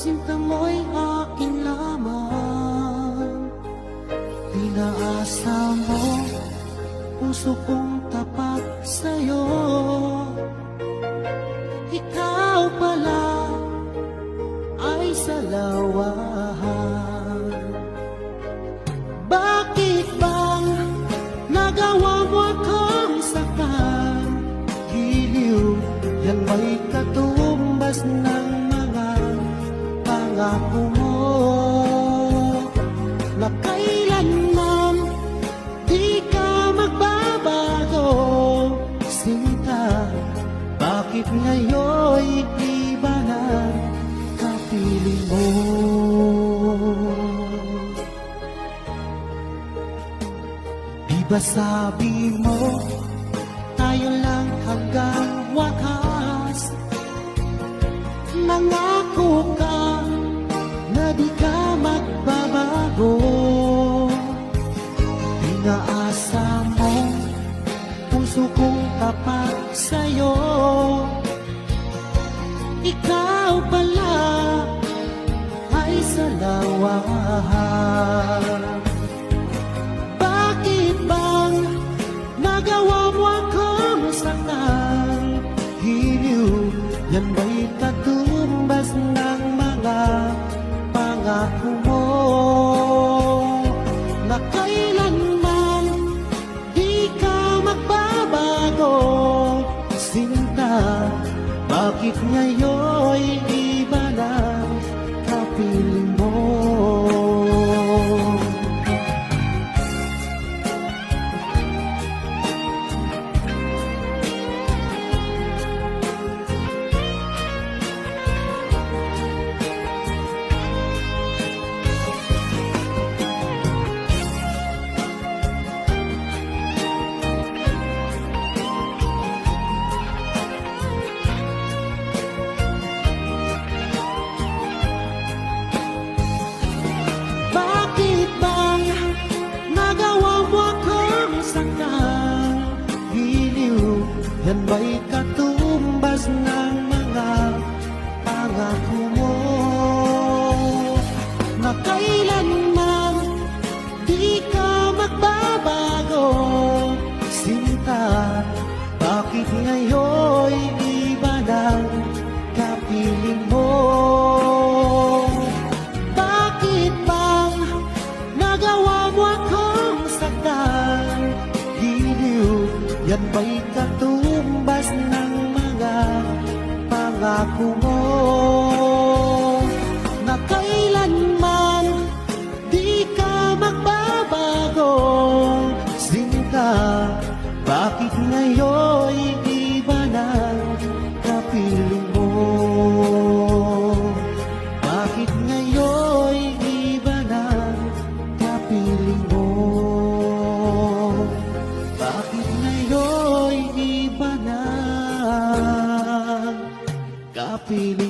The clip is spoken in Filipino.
Sinta mo'y akin lamang Pinaasa mo Puso kong tapat sa'yo. Ikaw pala ba sabi mo Tayo lang hanggang wakas. Nangako ka Na di ka magbabago. Pinaasa mo Puso kong tapat sa'yo. Ikaw pala Ay salawahan pangako mo? Na kailanman di ka magbabago Sinta, bakit ngayon iba na kapiling mo? Yan ba'y katumbas ng mga pangako mo? Na kailanman di ka magbabago Sinta, bakit ngayon iba ng kapiling mo? Bakit bang nagawa mo akong saktan? Giliw, yan ba'y na kailanman di ka magbabago. Sinta, bakit ngayon? feeling.